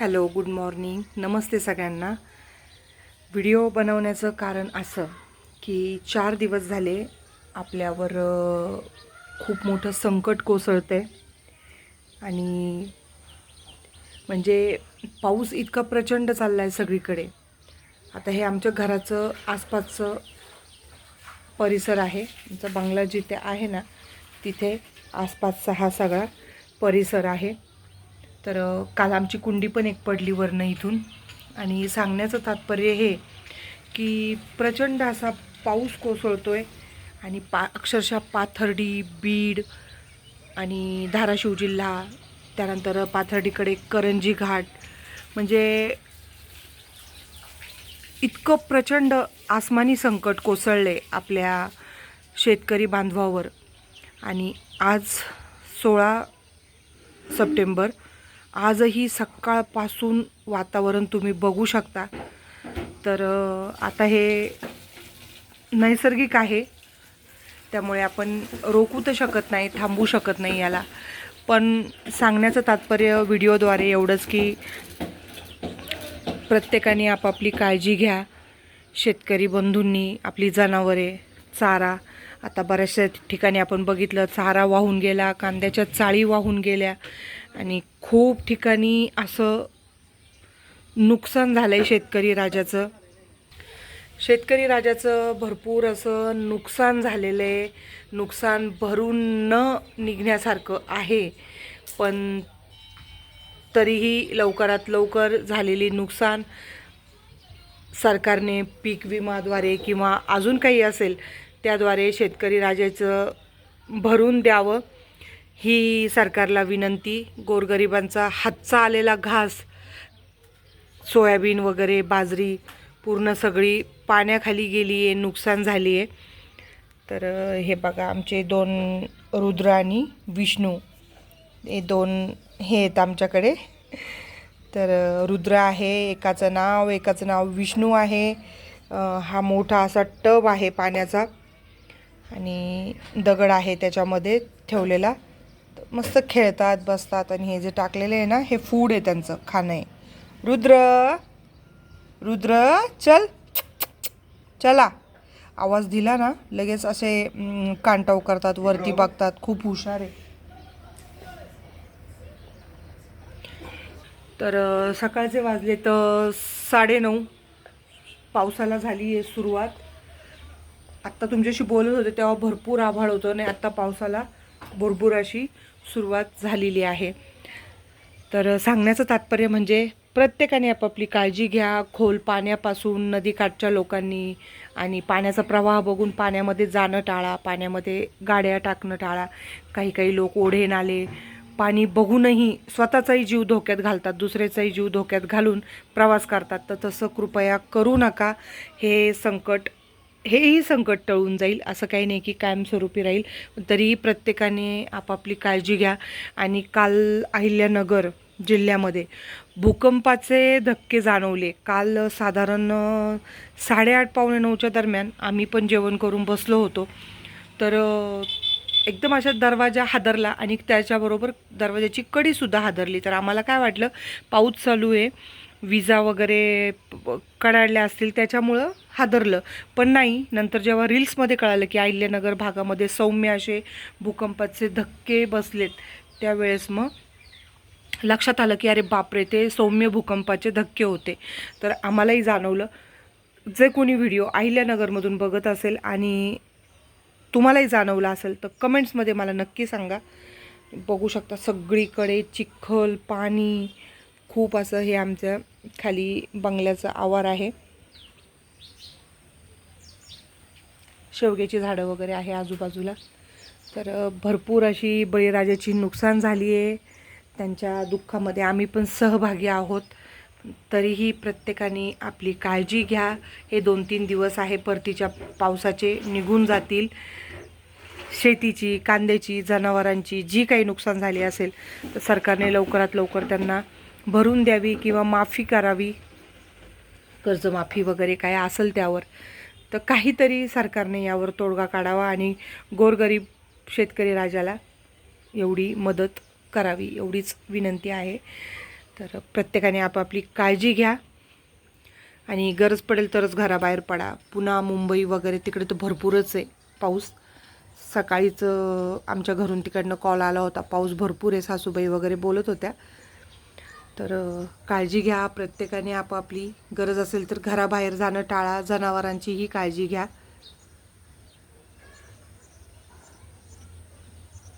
Hello good morning. नमस्ते सगळ्यांना. Video बनवण्याचं कारण असं की चार दिवस झाले आपल्यावर खूप मोठं संकट कोसळतं आहे आणि म्हणजे पाऊस इतका प्रचंड चालला आहे सगळीकडे. आता हे आमच्या घराचं आसपासचं परिसर आहे. आमचा बंगला जिथे आहे ना तिथे आसपासचा हा सगळा परिसर आहे. तर काल आमची कुंडी पण एक पडली वरनं इथून. आणि सांगण्याचं तात्पर्य हे की प्रचंड असा पाऊस कोसळतो आहे आणि पा अक्षरशः पाथर्डी बीड आणि धाराशिव जिल्हा त्यानंतर पाथर्डीकडे करंजी घाट. म्हणजे इतकं प्रचंड आसमानी संकट कोसळले आपल्या शेतकरी बांधवावर. आणि आज सोळा सप्टेंबर आजही सकाळपासून वातावरण तुम्ही बघू शकता. तर आता हे नैसर्गिक आहे. त्यामुळे आपण रोखू तर शकत नाही थांबू शकत नाही याला. पण सांगण्याचं तात्पर्य व्हिडिओद्वारे एवढंच की प्रत्येकाने आपापली काळजी घ्या. शेतकरी बंधूंनी आपली जनावरे चारा. आता बऱ्याचशा ठिकाणी आपण बघितलं चारा वाहून गेला कांद्याच्या चाळी वाहून गेल्या. आणि खूप ठिकाणी असं नुकसान झालं आहे शेतकरी राजाचं. शेतकरी राजाचं भरपूर असं नुकसान झालेलं आहे. नुकसान भरून न निघण्यासारखं आहे. पण तरीही लवकरात लवकर झालेली नुकसान सरकारने पीक विमाद्वारे किंवा अजून काही असेल त्याद्वारे शेतकरी राजाचं भरून द्यावं. ही सरकारला विनंती गोरगरिबांचा हातचा आलेला घास सोयाबीन वगैरे बाजरी पूर्ण सगळी पाण्याखाली गेली आहे नुकसान झाली आहे तर हे बघा आमचे दोन रुद्र आणि विष्णू हे दोन हे आहेत आमच्याकडे. तर रुद्र आहे एकाचं नाव एकाचं नाव विष्णू आहे. हा मोठा असा टब आहे पाण्याचा आणि दगड आहे त्याच्यामध्ये ठेवलेला. मस्त खेळतात बसतात आणि हे जे टाकलेले आहे ना हे फूड आहे त्यांचं खाणं आहे. रुद्र रुद्र चल. चला. आवाज दिला ना लगेच असे कांटाव करतात वरती बघतात खूप हुशार आहे. तर सकाळचे वाजले तर साडेनऊ पावसाला झाली आहे सुरुवात. आत्ता तुमच्याशी बोलत होते तेव्हा भरपूर आभाळ होतं आणि आत्ता पावसाला भरपूर अशी सुरुवात झालेली आहे. तर सांगण्याचं तात्पर्य म्हणजे प्रत्येकाने आपापली काळजी घ्या. खोल पाण्यापासून नदीकाठच्या लोकांनी आणि पाण्याचा प्रवाह बघून पाण्यामध्ये जाणं टाळा पाण्यामध्ये गाड्या टाकणं टाळा. काही काही लोक ओढे नाले. पाणी बघूनही स्वतःचाही जीव धोक्यात घालतात दुसऱ्याचाही जीव धोक्यात घालून प्रवास करतात. तर तसं कृपया करू नका. हे संकट हेही संकट टळून जाईल असं काही नाही की कायमस्वरूपी राहील. तरीही प्रत्येकाने आपापली काळजी घ्या. आणि काल अहिल्यानगर जिल्ह्यामध्ये भूकंपाचे धक्के जाणवले. काल साधारण साडेआठ पावणे नऊच्या दरम्यान आम्ही पण जेवण करून बसलो होतो. तर एकदम अशा दरवाजा हादरला आणि त्याच्याबरोबर दरवाजाची कडीसुद्धा हादरली. तर आम्हाला काय वाटलं पाऊस चालू आहे. विजा वगैरे कडाडल्या असतील. त्याच्यामुळं हादरलं. पण नाही नंतर जेव्हा रील्समध्ये कळालं की अहिल्यानगर भागामध्ये सौम्य असे भूकंपाचे धक्के बसलेत त्यावेळेस मग लक्षात आलं की अरे बापरे ते सौम्य भूकंपाचे धक्के होते. तर आम्हालाही जाणवलं जे कोणी व्हिडिओ अहिल्यानगरमधून बघत असेल आणि तुम्हालाही जाणवलं असेल तर कमेंट्समध्ये मला नक्की सांगा. बघू शकता सगळीकडे चिखल पाणी खूप असं हे आमच्या खाली बंगल्याचं आवार आहे. शेवग्याची झाडं वगैरे आहे आजूबाजूला. तर भरपूर अशी बळीराजाची नुकसान झाली आहे त्यांच्या दुःखामध्ये आम्ही पण सहभागी आहोत. तरीही प्रत्येकाने आपली काळजी घ्या. हे दोन तीन दिवस आहे परतीच्या पावसाचे निघून जातील. शेतीची कांद्याची जनावरांची जी काही नुकसान झाली असेल तर सरकारने लवकरात लवकर त्यांना भरून द्यावी किंवा माफी करावी. कर्जमाफी वगैरे काय असेल त्यावर. तर काहीतरी सरकारने यावर तोडगा काढावा आणि गोरगरीब शेतकरी राजाला एवढी मदत करावी एवढीच विनंती आहे. तर प्रत्येकाने आपापली काळजी घ्या. आणि गरज पडेल तरच घराबाहेर पडा. पुन्हा मुंबई वगैरे तिकडे तर भरपूरच आहे पाऊस. सकाळीच आमच्या घरून तिकडनं कॉल आला होता. पाऊस भरपूर आहे सासूबाई वगैरे बोलत होत्या. तर काळजी घ्या. प्रत्येकाने आपापली गरज असेल तर घराबाहेर जाणं टाळा जनावरांचीही काळजी घ्या.